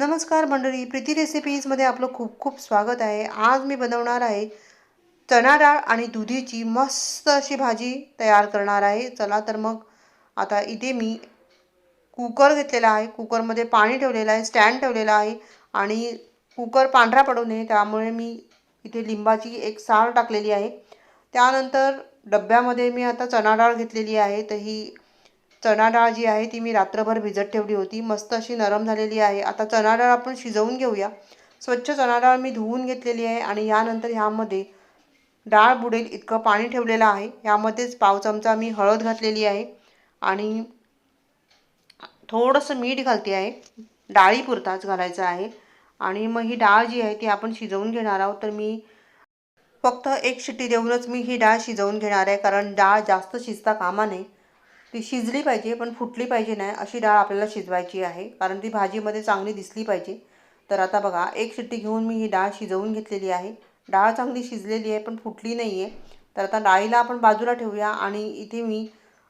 नमस्कार मंडळी प्रीती रेसिपीजमध्ये आपलं खूप खूप स्वागत आहे. आज मी बनवणार आहे चणा डाळ आणि दुधीची मस्त अशी भाजी तयार करणार आहे. चला तर मग आता इथे मी कुकर घेतलेला आहे. कुकरमध्ये पाणी ठेवलेलं आहे स्टँड ठेवलेला आहे आणि कुकर पांढरा पडू नये त्यामुळे मी इथे लिंबाची एक साळ टाकलेली आहे. त्यानंतर डब्यामध्ये मी आता चणा डाळ घेतलेली आहे. तर ही चणा डाळ जी आहे ती मी रात्रभर भिजत ठेवली होती. मस्त अशी नरम झालेली आहे. आता चणा डाळ आपण शिजवून घेऊया. स्वच्छ चणा डाळ मी धुवून घेतलेली आहे आणि यानंतर ह्यामध्ये डाळ बुडेल इतकं पाणी ठेवलेलं आहे. यामध्येच पाव चमचा मी हळद घातलेली आहे आणि थोडंसं मीठ घालते आहे. डाळीपुरताच घालायचं आहे. आणि मग ही डाळ जी आहे ती आपण शिजवून घेणार आहोत. तर मी फक्त एक शिट्टी देऊनच मी ही डाळ शिजवून घेणार आहे. कारण डाळ जास्त शिजता कामा नये. ती शिजली पाहिजे पण फुटली पाहिजे नाही अशी डाळ आपल्याला शिजवायची आहे. कारण ती भाजीमध्ये चांगली दिसली पाहिजे. तर आता बघा एक शिट्टी घेऊन मी ही डाळ शिजवून घेतलेली आहे. डाळ चांगली शिजलेली आहे पण फुटली नाही आहे तर आता डाळीला आपण बाजूला ठेवूया आणि इथे मी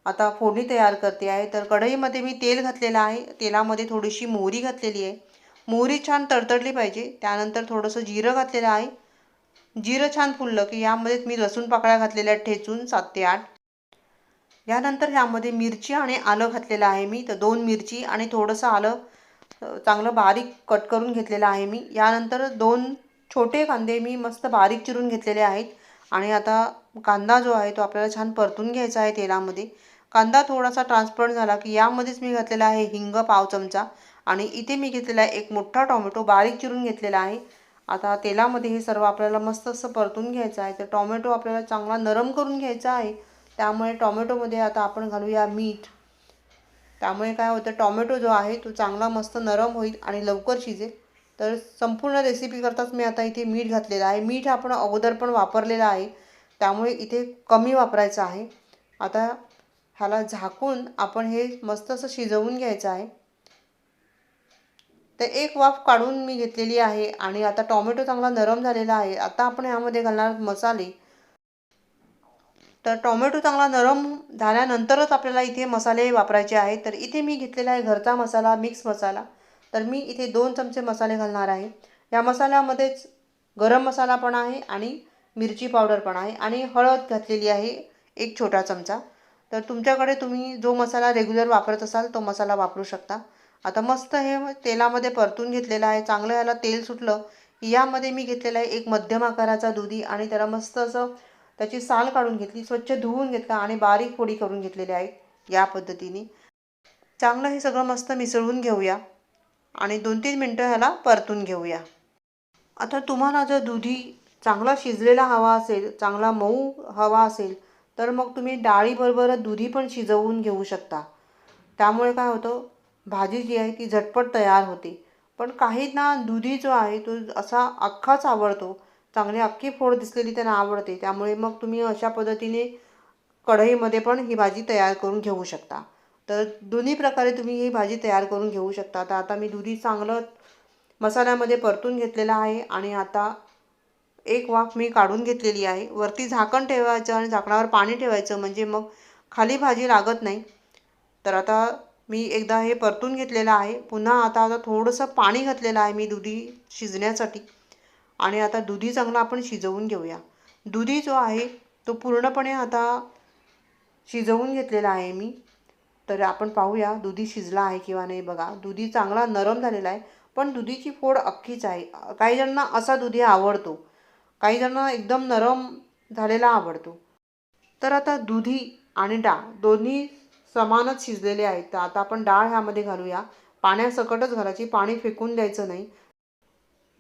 आता फोडणी तयार करते आहे. तर कढईमध्ये मी तेल घातलेलं आहे. तेलामध्ये थोडीशी मोहरी घातलेली आहे. मोहरी छान तडतडली पाहिजे. त्यानंतर थोडंसं जिरं घातलेलं आहे. जिरं छान फुललं की यामध्येच मी लसूण पाकळ्या घातलेल्या आहेत ठेचून सात ते आठ. यानंतर ह्यामध्ये मिरची आणि आलं घातलेलं आहे मी. तर दोन मिरची आणि थोडंसं आलं चांगलं बारीक कट करून घेतलेलं आहे मी. यानंतर दोन छोटे कांदे मी मस्त बारीक चिरून घेतलेले आहेत. आणि आता कांदा जो आहे तो आपल्याला छान परतून घ्यायचा आहे तेलामध्ये. कांदा थोडासा ट्रान्सपरंट झाला की यामध्येच मी घातलेला आहे हिंग पाव चमचा. आणि इथे मी घेतलेला आहे एक मोठा टॉमॅटो बारीक चिरून घेतलेला आहे. आता तेलामध्ये हे सर्व आपल्याला मस्त असं परतून घ्यायचं आहे. तर टॉमॅटो आपल्याला चांगला नरम करून घ्यायचा आहे. त्यामुळे टॉमॅटोमध्ये आता आपण घालूया मीठ. त्यामुळे काय होतं टॉमॅटो जो आहे तो चांगला मस्त नरम होईल आणि लवकर शिजेल. तर संपूर्ण रेसिपी करताच मी आता इथे मीठ घातलेलं आहे. मीठ आपण अगोदर पण वापरलेलं आहे. त्यामुळे इथे कमी वापरायचं आहे. आता ह्याला झाकून आपण हे मस्त असं शिजवून घ्यायचं आहे. तर एक वाफ काढून मी घेतलेली आहे आणि आता टॉमॅटो चांगला नरम झालेला आहे. आता आपण ह्यामध्ये घालणार मसाले. तर टॉमॅटो चांगला नरम झाल्यानंतरच आपल्याला इथे मसाले वापरायचे आहेत. तर इथे मी घेतलेला आहे घरचा मसाला मिक्स मसाला. तर मी इथे दोन चमचे मसाले घालणार आहे. या मसाल्यामध्येच गरम मसाला पण आहे आणि मिरची पावडर पण आहे आणि हळद घातलेली आहे एक छोटा चमचा. तर तुमच्याकडे तुम्ही जो मसाला रेग्युलर वापरत असाल तो मसाला वापरू शकता. आता मस्त हे तेलामध्ये परतून घेतलेलं आहे. चांगलं याला तेल सुटलं. यामध्ये मी घेतलेलं आहे एक मध्यम आकाराचा दुधी आणि त्याला मस्त असं त्याची साल काढून घेतली स्वच्छ धुवून घेतला आणि बारीक पोळी करून घेतलेल्या आहेत या पद्धतीने. चांगलं हे सगळं मस्त मिसळून घेऊया आणि दोन तीन मिनटं ह्याला परतून घेऊया. आता तुम्हाला जर दुधी चांगला शिजलेला हवा असेल चांगला मऊ हवा असेल तर मग तुम्ही डाळीबरोबर दुधी पण शिजवून घेऊ शकता. त्यामुळे काय होतं भाजी जी आहे ती झटपट तयार होते. पण काहींना दुधी जो आहे तो असा अख्खाच आवडतो चांगली अख्खी फोड दिसलेली त्यांना आवडते. त्यामुळे मग तुम्ही अशा पद्धतीने कढईमध्ये पण ही भाजी तयार करून घेऊ शकता. तर दोन्ही प्रकारे तुम्ही ही भाजी तयार करून घेऊ शकता. तर आता मी दुधी चांगलं मसाल्यामध्ये परतून घेतलेलं आहे आणि आता एक वाफ मी काढून घेतलेली आहे. वरती झाकण ठेवायचं आणि झाकणावर पाणी ठेवायचं म्हणजे मग खाली भाजी लागत नाही. तर आता मी एकदा हे परतून घेतलेलं आहे. पुन्हा आता आता थोडंसं पाणी घातलेलं आहे मी दुधी शिजण्यासाठी. आणि आता दुधी चांगला आपण शिजवून घेऊया. दुधी जो आहे तो पूर्णपणे आता शिजवून घेतलेला आहे मी. तर आपण पाहूया दुधी शिजला आहे किंवा नाही बघा. दुधी चांगला नरम झालेला आहे पण दुधीची फोड अख्खीच आहे. काही जणांना असा दुधी आवडतो. काही जणांना एकदम नरम झालेला आवडतो. तर आता दुधी आणि डाळ दोन्ही समानच शिजलेले आहेत. तर आता आपण डाळ ह्यामध्ये घालूया. पाण्यासकटच घालायची. पाणी फेकून द्यायचं नाही.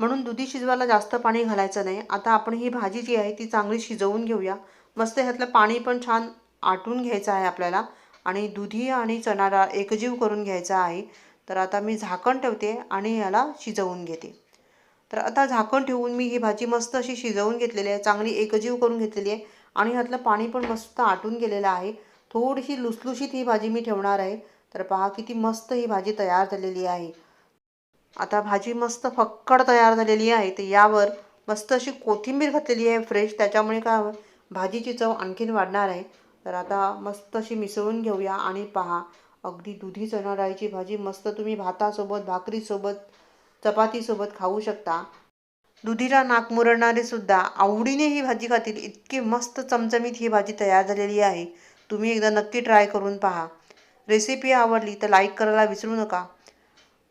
म्हणून दुधी शिजवायला जास्त पाणी घालायचं नाही. आता आपण ही भाजी जी आहे ती चांगली शिजवून घेऊया. मस्त ह्यातलं पाणी पण छान आटून घ्यायचं आहे आपल्याला. आणि दुधी आणि चणा डाळ एकजीव करून घ्यायचा आहे. तर आता मी झाकण ठेवते आणि ह्याला शिजवून घेते. तर आता झाकण ठेवून मी ही भाजी मस्त अशी शिजवून घेतलेली आहे. चांगली एकजीव करून घेतलेली आहे. आणि ह्यातलं पाणी पण मस्त आटून गेलेलं आहे. थोडीशी लुसलुशीत ही भाजी मी ठेवणार आहे. तर पहा किती मस्त ही भाजी तयार झालेली आहे. आता भाजी मस्त फक्कड तयार झालेली आहे तर यावर मस्त अशी कोथिंबीर घातलेली आहे फ्रेश त्याच्यामुळे काय भाजीची चव आणखीन वाढणार आहे. तर आता मस्त अशी मिसळून घेऊया आणि पहा अगदी दुधी चणा डाळीची भाजी मस्त तुम्ही भातासोबत भाकरीसोबत चपातीसोबत खाऊ शकता. दुधीला नाक मुरडणारे सुद्धा आवडीने ही भाजी खातील. इतकी मस्त चमचमीत ही भाजी तयार झालेली आहे. तुम्ही एकदा नक्की ट्राय करून पहा. रेसिपी आवडली तर लाईक करायला विसरू नका.